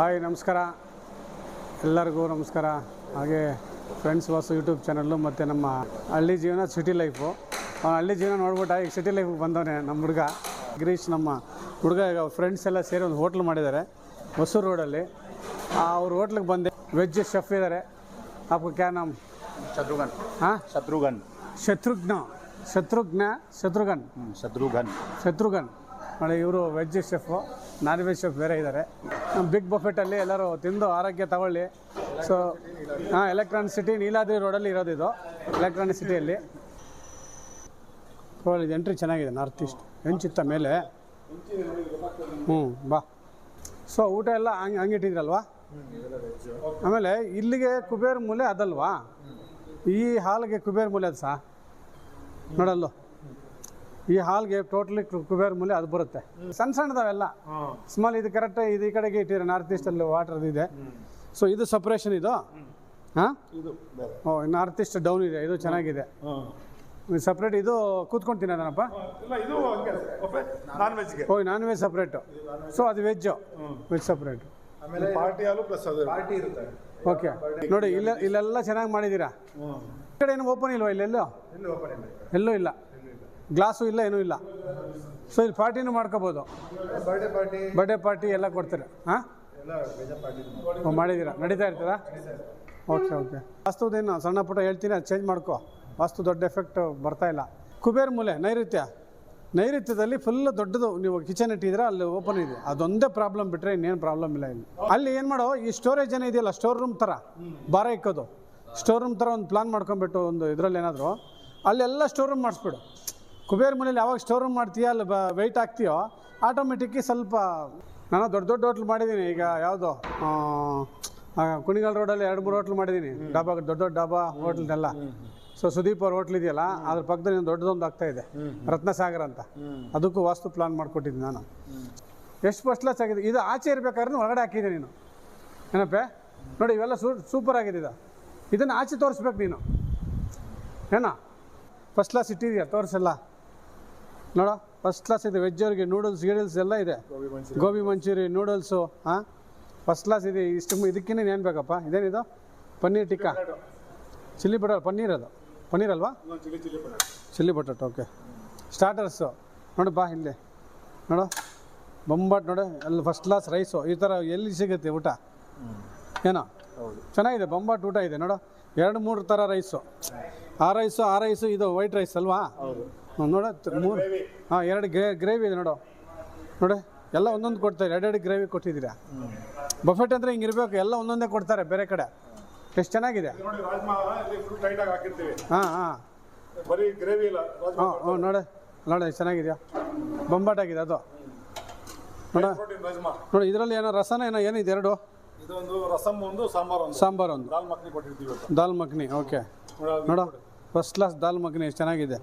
Hi ನಮಸ್ಕಾರ. ಎಲ್ಲರಿಗೂ ನಮಸ್ಕಾರ. ಹಾಗೆ ಫ್ರೆಂಡ್ಸ್ ವಾಸು ಯೂಟ್ಯೂಬ್ ಚಾನಲ್ಲು ಮತ್ತು ನಮ್ಮ ಹಳ್ಳಿ ಜೀವನ ಸಿಟಿ ಲೈಫು ಹಳ್ಳಿ ಜೀವನ ನೋಡ್ಬಿಟ್ಟು ಈಗ ಸಿಟಿ ಲೈಫ್ ಬಂದವನೇ ನಮ್ಮ ಹುಡುಗ. ಗಿರೀಶ್ ನಮ್ಮ ಹುಡುಗ ಈಗ ಫ್ರೆಂಡ್ಸ್ ಎಲ್ಲ ಸೇರಿ ಒಂದು ಹೋಟ್ಲ್ ಮಾಡಿದ್ದಾರೆ ಹೊಸೂರು ರೋಡಲ್ಲಿ ಅವ್ರ ಹೋಟ್ಲಿಗೆ ಬಂದೆ. ವೆಜ್ ಶೆಫ್ ಇದ್ದಾರೆ ಅಪ್ಪ ಕ್ಯಾ ನಮ್ಮ ಶತ್ರುಘನ್. ಹಾಂ? ಶತ್ರುಘನ್. ಶತ್ರುಘ್ನ. ಶತ್ರುಘ್ನ ಶತ್ರುಘನ್. ಶತ್ರುಘನ್. ಶತ್ರುಘನ್. ಮಳೆ ಇವರು veg chef non veg chef ಬೇರೆ ಇದ್ದಾರೆ ಬಿಗ್ ಬಫೆಟಲ್ಲಿ ಎಲ್ಲರೂ ತಿಂದು ಆರೋಗ್ಯ ತಗೊಳ್ಳಿ. ಸೊ ಹಾಂ ಎಲೆಕ್ಟ್ರಾನಿಕ್ ಸಿಟಿ ನೀಲಾದ್ರಿ ರೋಡಲ್ಲಿ ಇರೋದು ಇದು. ಎಲೆಕ್ಟ್ರಾನಿಕ್ ಸಿಟಿಯಲ್ಲಿ ಇದು ಎಂಟ್ರಿ ಚೆನ್ನಾಗಿದೆ ನಾರ್ತ್ ಈಸ್ಟ್ ಹೆಂಚಿತ್ತ ಮೇಲೆ. ಹ್ಞೂ ಬಾ. ಸೊ ಊಟ ಎಲ್ಲ ಹಂಗೆ ಹಂಗೆ ಇಟ್ಟಿದ್ರಲ್ವಾ? ಆಮೇಲೆ ಇಲ್ಲಿಗೆ ಕುಬೇರ್ ಮೂಲೆ ಅದಲ್ವಾ? ಈ ಹಾಲ್ಗೆ ಕುಬೇರ್ ಮೂಲೆ ಅದು ಸಾ? ನೋಡಲ್ಲು. ಈ ಹಾಲ್ಗೆ ಟೋಟಲಿ ಕುಬೇರ್ ಮೂಲೆ ಅದು ಬರುತ್ತೆ. ಸಣ್ಣ ಸಣ್ಣದವೆಲ್ಲ. ಸ್ಮಾಲ್ ಇದು ಕರೆಕ್ಟ್ ಇದು ಈ ಕಡೆಗೆ ಇಟ್ಟಿರ ನಾರ್ತ್ ಈಸ್ಟಲ್ಲಿ ವಾಟರ್ ಇದೆ. ಸೊ ಇದು ಸಪ್ರೇಷನ್ ಇದು? ಹಾಂ? ಇದು ಓ ನಾರ್ತ್ ಈಸ್ಟ್ ಡೌನ್ ಇದೆ ಇದು ಚೆನ್ನಾಗಿದೆ. ಸಪ್ರೇಟ್ ಇದು ಕೂತ್ಕೊಂಡು ತಿನ್ನೋದನಪ್ಪ? ಇಲ್ಲ ಇದು ಹಂಗೆ. ನಾನ್ ವೆಜ್ಗೆ ಓ ನಾನ್ ವೆಜ್ ಸಪ್ರೇಟು ಸೊ ಅದು ವೆಜ್ಜು ವೆಜ್ ಸಪ್ರೇಟ್ ಆಮೇಲೆ ಪಾರ್ಟಿ ಹಾಲು ಅದು ಪಾರ್ಟಿ ಇರುತ್ತೆ. ಓಕೆ ನೋಡಿ ಇಲ್ಲ ಇಲ್ಲೆಲ್ಲ ಚೆನ್ನಾಗಿ ಮಾಡಿದ್ದೀರಾ? ಈ ಕಡೆ ಏನು ಓಪನ್ ಇಲ್ವಾ ಇಲ್ಲೆಲ್ಲೋ? ಇಲ್ಲಿ ಓಪನ್ ಇಲ್ಲ ಎಲ್ಲೂ ಇಲ್ಲ. ಗ್ಲಾಸು ಇಲ್ಲ ಏನೂ ಇಲ್ಲ. ಸೊ ಇಲ್ಲಿ ಪಾರ್ಟಿನೂ ಮಾಡ್ಕೋಬೋದು. ಬರ್ಡೇ ಪಾರ್ಟಿ ಎಲ್ಲ ಕೊಡ್ತೀರಾ? ಹಾಂ? ಓ ಮಾಡಿದ್ದೀರಾ? ನಡೀತಾ ಇರ್ತೀರಾ? Okay okay. ವಾಸ್ತುದೇನು ಸಣ್ಣ ಪುಟ್ಟ ಹೇಳ್ತೀನಿ ಅದು ಚೇಂಜ್ ಮಾಡ್ಕೋ. ವಾಸ್ತು ದೊಡ್ಡ ಎಫೆಕ್ಟ್ ಬರ್ತಾ ಇಲ್ಲ. ಕುಬೇರ್ ಮೂಲೆ ನೈಋತ್ಯ. ನೈಋತ್ಯದಲ್ಲಿ ಫುಲ್ ದೊಡ್ಡದು ನೀವು ಕಿಚನ್ ಇಟ್ಟಿದ್ರೆ ಅಲ್ಲಿ ಓಪನ್ ಇದೆ. ಅದೊಂದೇ ಪ್ರಾಬ್ಲಮ್ ಬಿಟ್ಟರೆ ಇನ್ನೇನು ಪ್ರಾಬ್ಲಮ್ ಇಲ್ಲ ಇಲ್ಲಿ. ಅಲ್ಲಿ ಏನು ಮಾಡೋ ಈ ಸ್ಟೋರೇಜ್ ಏನೋ ಇದೆಯಲ್ಲ ಸ್ಟೋರ್ ರೂಮ್ ಥರ ಭಾರ ಇಕ್ಕೋದು. ಸ್ಟೋರ್ ರೂಮ್ ಥರ ಒಂದು ಪ್ಲಾನ್ ಮಾಡ್ಕೊಂಬಿಟ್ಟು ಒಂದು ಇದರಲ್ಲಿ ಏನಾದರೂ ಅಲ್ಲೆಲ್ಲ ಸ್ಟೋರ್ ರೂಮ್ ಮಾಡಿಸ್ಬಿಡು. ಕುಬೇರ್ ಮನೇಲಿ ಯಾವಾಗ ಸ್ಟೋರ್ ರೂಮ್ ಮಾಡ್ತೀಯ ಅಲ್ಲಿ ಬ ವೆಯ್ಟ್ ಆಗ್ತೀಯೋ ಆಟೋಮೆಟಿಕ್ಕಿ ಸ್ವಲ್ಪ, ನಾನು ದೊಡ್ಡ ದೊಡ್ಡ ಹೋಟ್ಲು ಮಾಡಿದ್ದೀನಿ ಈಗ ಯಾವುದು ಕುಣಿಗಲ್ ರೋಡಲ್ಲಿ ಎರಡು ಮೂರು ಹೋಟ್ಲು ಮಾಡಿದ್ದೀನಿ ಡಾಬಾ, ದೊಡ್ಡ ದೊಡ್ಡ ಡಾಬಾ ಹೋಟ್ಲ್ನೆಲ್ಲ. ಸೊ ಸುದೀಪ್ ಅವ್ರ ಹೋಟ್ಲ್ ಇದೆಯಲ್ಲ, ಅದ್ರ ಪಕ್ಕದಲ್ಲಿ ಒಂದು ದೊಡ್ಡದೊಂದು ಆಗ್ತಾ ಇದೆ, ರತ್ನಸಾಗರ ಅಂತ. ಅದಕ್ಕೂ ವಾಸ್ತು ಪ್ಲಾನ್ ಮಾಡಿಕೊಟ್ಟಿದ್ದೀನಿ ನಾನು. ಎಷ್ಟು ಫಸ್ಟ್ ಕ್ಲಾಸ್ ಆಗಿದೆ? ಇದು ಆಚೆ ಇರ್ಬೇಕಾದ್ರೆ ಹೊರಗಡೆ ಹಾಕಿದೆ ನೀನು. ಏನಪ್ಪೆ? ನೋಡಿ, ಇವೆಲ್ಲ ಸೂ ಸೂಪರ್ ಆಗಿದೆ ಇದು. ಇದನ್ನು ಆಚೆ ತೋರಿಸ್ಬೇಕು ನೀನು. ಏನಾ? ಫಸ್ಟ್ ಕ್ಲಾಸ್ ಇಟ್ಟಿದೆಯಾ, ತೋರಿಸಲ್ಲ. ನೋಡೋ ಫಸ್ಟ್ ಕ್ಲಾಸ್ ಇದೆ ವೆಜ್ ಅವ್ರಿಗೆ ನೂಡಲ್ಸ್ ಗಿಡಲ್ಸ್ ಎಲ್ಲ ಇದೆ. ಗೋಬಿ ಮಂಚೂರಿ ನೂಡಲ್ಸು ಹಾಂ ಫಸ್ಟ್ ಕ್ಲಾಸ್ ಇದೆ ಇಷ್ಟು ಇದಕ್ಕಿಂತ ಏನು ಬೇಕಪ್ಪ? ಇದೇನಿದು? ಪನ್ನೀರ್ ಟಿಕ್ಕಾ? ಚಿಲ್ಲಿ ಬಟಾಟ್ ಪನ್ನೀರ್ ಅದು. ಪನ್ನೀರ್ ಅಲ್ವಾ? ಚಿಲ್ಲಿ ಬಟಾಟ್ ಓಕೆ ಸ್ಟಾರ್ಟರ್ಸು ನೋಡು ಬಾ ಇಲ್ಲಿ. ನೋಡು ಬೊಂಬಾಟ್ ನೋಡು ಅಲ್ಲಿ ಫಸ್ಟ್ ಕ್ಲಾಸ್ ರೈಸು ಈ ಥರ ಎಲ್ಲಿ ಸಿಗುತ್ತೆ ಊಟ? ಏನೋ? ಚೆನ್ನಾಗಿದೆ ಬೊಂಬಾಟ್ ಊಟ ಇದೆ ನೋಡು. ಎರಡು ಮೂರು ಥರ ರೈಸು ಆ ರೈಸು ಆ ರೈಸು ಇದು ವೈಟ್ ರೈಸ್ ಅಲ್ವಾ? ನೋಡು ಮೂರು. ಹಾಂ ಎರಡು ಗ್ರೇ ಗ್ರೇವಿ ಇದೆ ನೋಡು. ನೋಡಿ ಎಲ್ಲ ಒಂದೊಂದು ಕೊಡ್ತಾರೆ ಎರಡೆರಡು ಗ್ರೇವಿ ಕೊಟ್ಟಿದ್ದೀರಾ? ಬಫೆಟ್ ಅಂದರೆ ಹಿಂಗೆ ಇರಬೇಕು ಎಲ್ಲ ಒಂದೊಂದೇ ಕೊಡ್ತಾರೆ ಬೇರೆ ಕಡೆ. ಎಷ್ಟು ಚೆನ್ನಾಗಿದೆ? ಹಾಂ ಹಾಂ. ಬರೀ ಗ್ರೇವಿ ಇಲ್ಲ ರಾಜ್ಮಾ ಹಾಂ ಹ್ಞೂ ನೋಡಿ. ನೋಡಿ ಚೆನ್ನಾಗಿದೆಯಾ? ಬೊಂಬಾಟಾಗಿದೆ ಅದು. ನೋಡ. ನೋಡಿ ಇದರಲ್ಲಿ ಏನೋ ರಸನ ಏನೋ ಏನಿದೆ ಎರಡು? ಇದೊಂದು ರಸಮ್ ಒಂದು ಸಾಂಬಾರ್ ಒಂದು. ಸಾಂಬಾರು ಒಂದು. ದಾಲ್ ಮಖನಿ ಕೊಟ್ಟಿರ್ತೀವಿ ದಾಲ್ ಮಖನಿ ಓಕೆ. ನೋಡ ಫಸ್ಟ್ ಕ್ಲಾಸ್ ದಾಲ್ ಮಖನಿ ಎಷ್ಟು ಚೆನ್ನಾಗಿದೆ.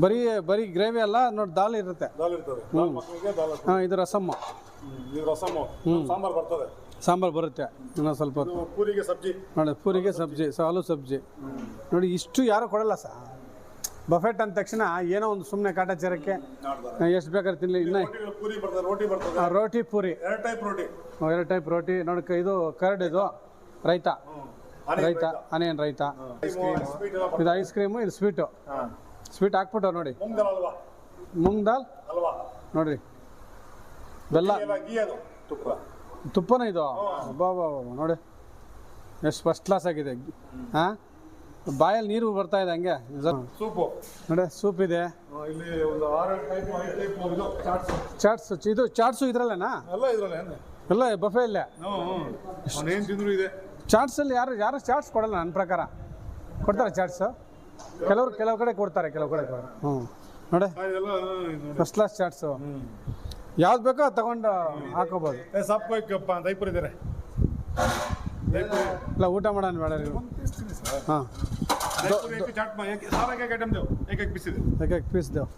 ಬರೀ ಬರೀ ಗ್ರೇವಿ ಅಲ್ಲ ನೋಡಿ ದಾಲ್ ಇರುತ್ತೆ. ದಾಲ್ ಇರ್ತದೆ. ದಾಲ್ ಮಕ್ಕಳಿಗೆ ದಾಲ್ ಹಾಕ್ಬೇಕು. ಹಾಂ ಇದು ರಸಮ್ಮ. ಹ್ಮ್. ಇದು ರಸಮ್ಮು. ಸಾಂಬಾರ್ ಬರ್ತದೆ. ಸಾಂಬಾರು ಬರುತ್ತೆ ಇನ್ನೊಂದು ಸ್ವಲ್ಪ ಹೊತ್ತು. ಇದು ಪೂರಿಗೆ ಸಬ್ಜಿ. ನೋಡಿ ಪೂರಿಗೆ ಸಬ್ಜಿ ಸಾಲು ಸಬ್ಜಿ. ನೋಡಿ ಇಷ್ಟು ಯಾರು ಕೊಡಲ್ಲ ಸರ್ ಬಫೆಟ್ ಅಂದ ತಕ್ಷಣ ಏನೋ ಒಂದು ಸುಮ್ಮನೆ ಕಾಟಾಚಾರಕ್ಕೆ ಎಷ್ಟು ಬೇಕಾದ್ರೆ ತಿನ್ನಲಿ ಇನ್ನ. ರೋಟಿಗಳು ಪೂರಿ ಬರ್ತದೆ ರೋಟಿ ಬರ್ತದೆ. ಆ, ರೋಟಿ ಪೂರಿ. ಎರಡು ಟೈಪ್ ರೋಟಿ. ಎರಡು ಟೈಪ್ ರೋಟಿ. ನೋಡಿ ಕ- ಇದು ಕರ್ಡ್ ಇದು ರೈತ. ರೈತ ಆನಿಯನ್ ರೈತ. ಸ್ವೀಟ್ ಎಲ್ಲ ಇದು ಐಸ್ ಕ್ರೀಮು ಇದು ಸ್ವೀಟು. ಸ್ವೀಟ್ ಹಾಕ್ಬಿಟ್ಟು ನೋಡಿ. ಮೂಂಗ್ ದಾಲ್ ನೋಡ್ರಿ ಬೆಲ್ಲ. ತುಪ್ಪನ ಇದು? ಬಾ ಬಾ ಬಾ ನೋಡಿ. ಎಷ್ಟು ಫಸ್ಟ್ ಕ್ಲಾಸ್ ಆಗಿದೆ. ಹಾಂ? ಬಾಯಲ್ಲಿ ನೀರು ಬರ್ತಾ ಇದೆ ಹಂಗೆ. ಸೂಪು. ನೋಡಿ ಸೂಪ್ ಇದೆ. ಚಾಟ್ಸ್. ಇದು ಚಾಟ್ಸು ಇದ್ರಲ್ಲೇನಾ? ಎಲ್ಲ ಬಫೆ ಇಲ್ಲ ಚಾಟ್ಸಲ್ಲಿ ಯಾರು ಯಾರು ಚಾಟ್ಸ್ ಕೊಡಲ್ಲ ನನ್ನ ಪ್ರಕಾರ? ಕೊಡ್ತಾರೆ ಚಾಟ್ಸು? ಕೆಲವರು ಕೆಲವು ಕಡೆ ಕೊಡ್ತಾರೆ ಕೆಲವು ಕಡೆ ಹ್ಞೂ. ನೋಡಿ. ಫಸ್ಟ್ ಕ್ಲಾಸ್ ಚಾಟ್ಸು ಯಾವ್ದು ಬೇಕೋ ಅದು ತಗೊಂಡು ಹಾಕೋಬೋದು. ಸಪ್ಪು ಅಂತ ದೈಪುರ ಇದ್ದಾರೆ? ಇಲ್ಲ ಊಟ ಮಾಡೋಣ ಬೇಡ ಹಾಂ. ಏಕೈಕ್ ಪೀಸ್ ದೇವು?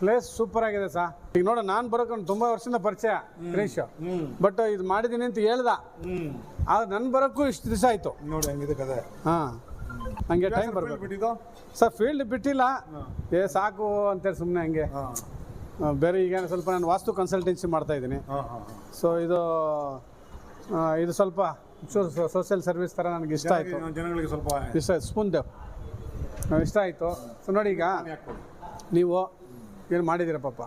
ಪ್ಲೇಸ್ ಸೂಪರ್ ಆಗಿದೆ ಸಾ. ಈಗ ನೋಡ ನಾನು ಬರೋಕೊಂಡು ತುಂಬ ವರ್ಷದಿಂದ ಪರಿಚಯ ಕ್ರೀಶ್ ಬಟ್ ಇದು ಮಾಡಿದ್ದೀನಿ ಅಂತ ಹೇಳ್ದ. ಆದ್ರೆ ನಾನು ಬರೋಕ್ಕೂ ಇಷ್ಟು ದಿವಸ ಆಯ್ತು. ನೋಡಿ ಹೆಂಗಿದೆ ಕದೆ ಹಾಂ. ಹಂಗೆ ಟೈಮ್ ಬರ್ಬೇಕು. ಬಿಟ್ಟಿದ್ದು? ಸರ್ ಫೀಲ್ಡ್ ಬಿಟ್ಟಿಲ್ಲ. ಏ ಸಾಕು ಅಂತೇಳಿ ಸುಮ್ಮನೆ ಹಂಗೆ. ಬೇರೆ ಈಗ ಸ್ವಲ್ಪ ನಾನು ವಾಸ್ತು ಕನ್ಸಲ್ಟೆನ್ಸಿ ಮಾಡ್ತಾ ಇದ್ದೀನಿ. ಸೊ ಇದು ಇದು ಸ್ವಲ್ಪ ಸೋಷಿಯಲ್ ಸರ್ವಿಸ್ ಥರ ನನಗೆ ಇಷ್ಟ ಆಯಿತು. ಜನಗಳಿಗೆ ಸ್ವಲ್ಪ ಇಷ್ಟ ಆಯ್ತು. ಸ್ಪೂನ್ ದೇವ್ ಇಷ್ಟ ಆಯಿತು. ಸೊ ನೋಡಿ ಈಗ ನೀವು ಏನು ಮಾಡಿದ್ದೀರ ಪಾಪ?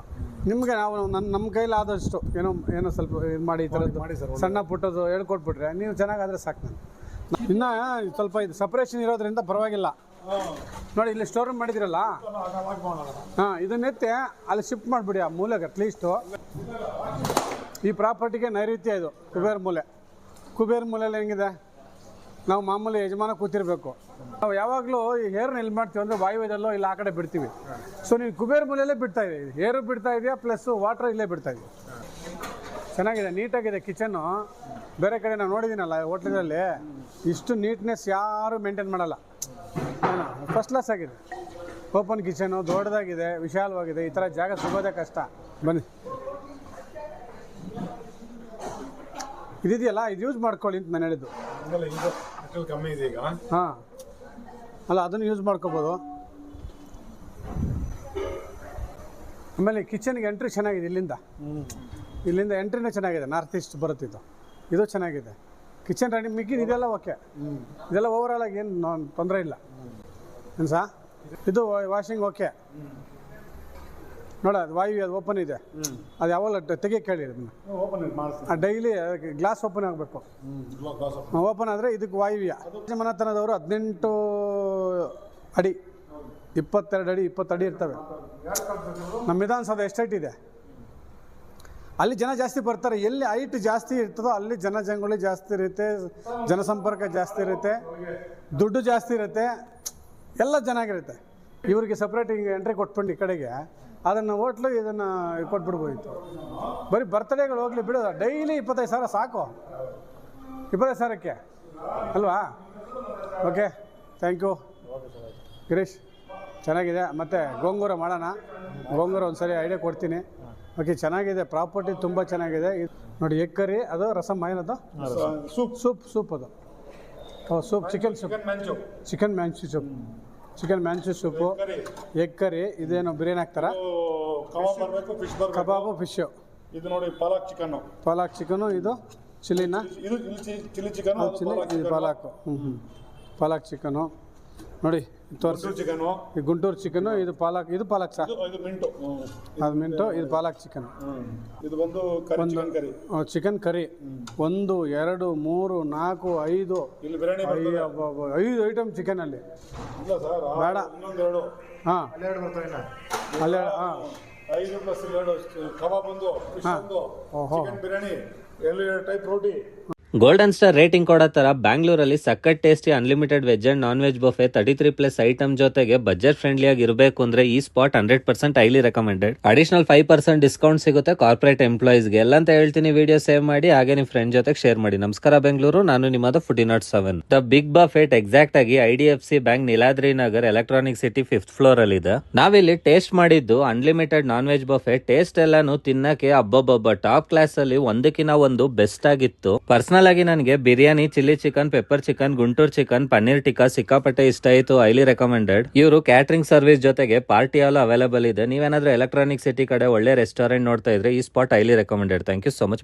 ನಿಮಗೆ ನಾವು ನನ್ನ ನಮ್ಮ ಕೈಲಿ ಆದಷ್ಟು ಏನೋ ಏನೋ ಸ್ವಲ್ಪ ಇದು ಮಾಡಿ ಈ ಥರದ್ದು ಸಣ್ಣ ಪುಟ್ಟದ್ದು ಹೇಳ್ಕೊಟ್ಬಿಟ್ರೆ ನೀವು ಚೆನ್ನಾಗಾದರೆ ಸಾಕು ನಾನು ಇನ್ನು ಸ್ವಲ್ಪ ಇದು ಸಪ್ರೇಷನ್ ಇರೋದ್ರಿಂದ ಪರವಾಗಿಲ್ಲ. ನೋಡಿ, ಇಲ್ಲಿ ಸ್ಟೋರ್ ರೂಮ್ ಮಾಡಿದಿರಲ್ಲ? ಹಾಂ, ಇದನ್ನೆತ್ತೆ ಅಲ್ಲಿ ಶಿಫ್ಟ್ ಮಾಡಿಬಿಡಿ ಆ ಮೂಲೆಗೆ ಅಟ್ಲೀಸ್ಟ್ ಈ ಪ್ರಾಪರ್ಟಿಗೆ ನೈಋತ್ಯ ಇದು, ಕುಬೇರ್ ಮೂಲೆ. ಕುಬೇರ್ ಮೂಲೆಯಲ್ಲಿ ಹೆಂಗಿದೆ? ನಾವು ಮಾಮೂಲಿ ಯಜಮಾನ ಕೂತಿರ್ಬೇಕು. ನಾವು ಯಾವಾಗಲೂ ಈ ಹೇರ್ನ ಎಲ್ಲಿ ಮಾಡ್ತೀವಿ ಅಂದರೆ ವಾಯುವ್ಯದಲ್ಲೋ ಇಲ್ಲ ಆ ಕಡೆ ಬಿಡ್ತೀವಿ. ಸೊ ನೀವು ಕುಬೇರ್ ಮೂಲೆಯಲ್ಲೇ ಬಿಡ್ತಾ ಇದ್ದೀವಿ ಹೇರು ಬಿಡ್ತಾ ಇದೆಯಾ ಪ್ಲಸ್ ವಾಟ್ರ್ ಇಲ್ಲೇ ಬಿಡ್ತಾ ಇದೀವಿ ಚೆನ್ನಾಗಿದೆ ನೀಟಾಗಿದೆ ಕಿಚನ್ನು ಬೇರೆ ಕಡೆ ನಾವು ನೋಡಿದ್ದೀನಲ್ಲ ಹೋಟ್ಲಲ್ಲಿ ಇಷ್ಟು ನೀಟ್ನೆಸ್ ಯಾರು ಮೇಂಟೈನ್ ಮಾಡಲ್ಲ. ಫಸ್ಟ್ ಕ್ಲಾಸ್ ಆಗಿದೆ. ಓಪನ್ ಕಿಚನು ದೊಡ್ಡದಾಗಿದೆ ವಿಶಾಲವಾಗಿದೆ ಈ ಥರ ಜಾಗ ಸಿಗೋದೇ ಕಷ್ಟ. ಬನ್ನಿ. ಇದಿದೆಯಲ್ಲ ಇದು ಯೂಸ್ ಮಾಡ್ಕೊಳ್ಳಿ ಅಂತ ನಾನು ಹೇಳಿದ್ದು. ಹಾಂ. ಅಲ್ಲ ಅದನ್ನು ಯೂಸ್ ಮಾಡ್ಕೋಬೋದು. ಆಮೇಲೆ ಕಿಚನ್ಗೆ ಎಂಟ್ರಿ ಚೆನ್ನಾಗಿದೆ ಇಲ್ಲಿಂದ. ಇಲ್ಲಿಂದ ಎಂಟ್ರಿನೇ ಚೆನ್ನಾಗಿದೆ ನಾರ್ತ್ ಈಸ್ಟ್ ಬರುತ್ತಿದ್ದು. ಇದು ಚೆನ್ನಾಗಿದೆ. ಕಿಚನ್ ರೆಡಿ ಮಿಕ್ಕಿದ ಇದೆಲ್ಲ ಓಕೆ ಇದೆಲ್ಲ ಓವರಾಲ್ ಆಗಿ ಏನು ತೊಂದರೆ ಇಲ್ಲ. ಏನು ಸಾ? ಇದು ವಾಷಿಂಗ್ ಓಕೆ ನೋಡ ಅದು ವಾಯು ಅದು ಓಪನ್ ಇದೆ. ಅದು ಯಾವಾಗ ತೆಗಿಯಕ್ಕೆ ಹೇಳಿ ಅದನ್ನು. ಓಪನ್ ಮಾಡಿಸ್ತೀನಿ ಆ ಡೈಲಿ ಗ್ಲಾಸ್ ಓಪನ್ ಆಗಬೇಕು. ಓಪನ್ ಆದರೆ ಇದಕ್ಕೆ ವಾಯುವ್ಯ. ಮನೆತನದವರು ಹದಿನೆಂಟು ಅಡಿ ಇಪ್ಪತ್ತೆರಡು ಅಡಿ ಇಪ್ಪತ್ತು ಅಡಿ ಇರ್ತವೆ. ನಮ್ಮ ವಿಧಾನಸೌಧ ಎಸ್ಟೇಟ್ ಇದೆ. ಅಲ್ಲಿ ಜನ ಜಾಸ್ತಿ ಬರ್ತಾರೆ. ಎಲ್ಲಿ ಹೈಟ್ ಜಾಸ್ತಿ ಇರ್ತದೋ ಅಲ್ಲಿ ಜನ ಜಂಗುಳಿ ಜಾಸ್ತಿ ಇರುತ್ತೆ, ಜನಸಂಪರ್ಕ ಜಾಸ್ತಿ ಇರುತ್ತೆ, ದುಡ್ಡು ಜಾಸ್ತಿ ಇರುತ್ತೆ, ಎಲ್ಲ ಚೆನ್ನಾಗಿರುತ್ತೆ. ಇವ್ರಿಗೆ ಸಪ್ರೇಟ್ ಹಿಂಗೆ ಎಂಟ್ರಿ ಕೊಟ್ಬಿಟ್ಟು ಈ ಕಡೆಗೆ, ಅದನ್ನು ಹೋಟ್ಲು ಇದನ್ನು ಕೊಟ್ಬಿಡ್ಬೋದಿತ್ತು. ಬರೀ ಬರ್ತ್ಡೇಗಳು ಹೋಗ್ಲಿ ಬಿಡೋದ ಡೈಲಿ ಇಪ್ಪತ್ತೈದು ಸಾವಿರ ಸಾಕು. ಇಪ್ಪತ್ತೈದು ಸಾವಿರಕ್ಕೆ, ಅಲ್ವಾ? ಓಕೆ ಥ್ಯಾಂಕ್ ಯು ಗಿರೀಶ್, ಚೆನ್ನಾಗಿದೆ. ಮತ್ತು ಗೋಂಗೂರ ಮಾಡೋಣ. ಗೋಂಗೂರ ಒಂದು ಸರಿ ಐಡಿಯಾ ಕೊಡ್ತೀನಿ. ಓಕೆ ಚೆನ್ನಾಗಿದೆ. ಪ್ರಾಪರ್ಟಿ ತುಂಬ ಚೆನ್ನಾಗಿದೆ. ಇದು ನೋಡಿ ಎಗ್ ಕರಿ ಅದು ರಸಮ್ ಅದು? ಸೂಪ್. ಸೂಪ್ ಸೂಪ್ ಅದು. ಓ soup chicken soup. Chicken manchow. Chicken manchow soup. Chicken manchow soup. Curry egg curry ಇದೇನು ಬಿರಿಯಾನಿ ಹಾಕ್ತಾರ? ಕಬಾಬ್ ಬರಬೇಕು ಫಿಶ್ ಬರಬೇಕು. ಕಬಾಬು ಫಿಶ್ಶು ಇದು ನೋಡಿ ಪಾಲಕ್ ಚಿಕನ್ ಪಾಲಾಕ್ ಚಿಕನು ಇದು ಚಿಲ್ಲಿನ? ಇದು ಚಿಲ್ಲಿ ಚಿಕನ್ ಅದು ಚಿಲ್ಲಿ ಇದು ಪಾಲಾಕು. ಹ್ಞೂ ಹ್ಞೂ ಪಾಲಾಕ್ ಚಿಕನು ನೋಡಿ ತೋರಿಸಿ. ಚಿಕನು ಈ ಗುಂಟೂರು ಚಿಕನು ಇದು ಪಾಲಕ್ ಇದು ಪಾಲಕ್ ಸರ್. ಇದು ಇದು ಮಿಂಟು. ಅದು ಮಿಂಟು ಇದು ಪಾಲಕ್ ಚಿಕನ್. ಇದು ಬಂದು curry chicken curry. Chicken curry. ಒಂದು ಎರಡು ಮೂರು ನಾಲ್ಕು ಐದು. ಇಲ್ಲಿ ಬಿರಿಯಾನಿ ಐದು ಐಟಮ್ ಚಿಕನ್ ಅಲ್ಲಿ ಸರ್ ಬೇಡ. ಇನ್ನೊಂದೆರಡು ಹಾಂ. ಹನ್ನೆರಡು ಬರ್ತಾವೆ ಅಲ್ಲೇ ಹಾಂ. ಐದು ಪ್ಲಸ್ ಎರಡು ಕಬಾಬ್ ಒಂದು ಫಿಶ್ ಒಂದು. ಚಿಕನ್ ಬಿರಿಯಾನಿ ಎರಡು type roti golden star rating ಕೊಡೋ ತರ ಬ್ಯಾಂಗ್ಳೂರಲ್ಲಿ ಸಖತ್ tasty unlimited veg and non veg buffet thirty three plus item ಜೊತೆಗೆ ಬಜೆಟ್ ಫ್ರೆಂಡ್ಲಿ ಆಗಿ ಇರಬೇಕು ಅಂದ್ರೆ ಈ spot hundred percent highly recommended additional five percent discount ಸಿಗುತ್ತೆ ಕಾರ್ಪೊರೇಟ್ ಎಂಪ್ಲಾಯೀಸ್ಗೆ ಎಲ್ಲ ಅಂತ ಹೇಳ್ತೀನಿ ವಿಡಿಯೋ ಸೇವ್ ಮಾಡಿ, ಹಾಗೆ ನಿಮ್ಮ ಫ್ರೆಂಡ್ ಜೊತೆಗೆ ಶೇರ್ ಮಾಡಿ. ನಮಸ್ಕಾರ ಬೆಂಗಳೂರು ನಾನು ನಿಮ್ಮದ foodie not seven the big buffet exact ಆಗಿ I D F C bank Neeladri Nagar electronic city fifth floor ಅಲ್ಲಿ ಇದೆ ನಾವಿಲ್ಲಿ ಟೇಸ್ಟ್ ಮಾಡಿದ್ದು unlimited non veg buffet taste ಎಲ್ಲಾನು ತಿನ್ನಕ್ಕೆ ಅಬ್ಬಬ್ಬಬ್ಬ ಟಾಪ್ ಕ್ಲಾಸ್ ಅಲ್ಲಿ ಒಂದಕ್ಕಿಂತ ಒಂದು ಬೆಸ್ಟ್ ಆಗಿತ್ತು. ಪರ್ಸನಲ್ ಆಗಿ ನನಗೆ biryani, chilli chicken pepper chicken Guntur chicken paneer tikka ಸಿಕ್ಕಾಪಟ್ಟೆ ಇಷ್ಟ ಆಯಿತು ಐಲಿ ರೆಕಮೆಂಡೆಡ್ ಇವರು ಕ್ಯಾಟರಿಂಗ್ ಸರ್ವಿಸ್ ಜೊತೆಗೆ ಪಾರ್ಟಿ ಹಾಲ್ ಅವೈಲೇಬಲ್ ಇದೆ. ನೀವೇನಾದ್ರೂ ಎಲೆಕ್ಟ್ರಾನಿಕ್ ಸಿಟಿ ಕಡೆ ಒಳ್ಳೆ ರೆಸ್ಟೋರೆಂಟ್ ನೋಡ್ತಾ ಇದ್ರೆ ಈ spot highly recommended thank you so much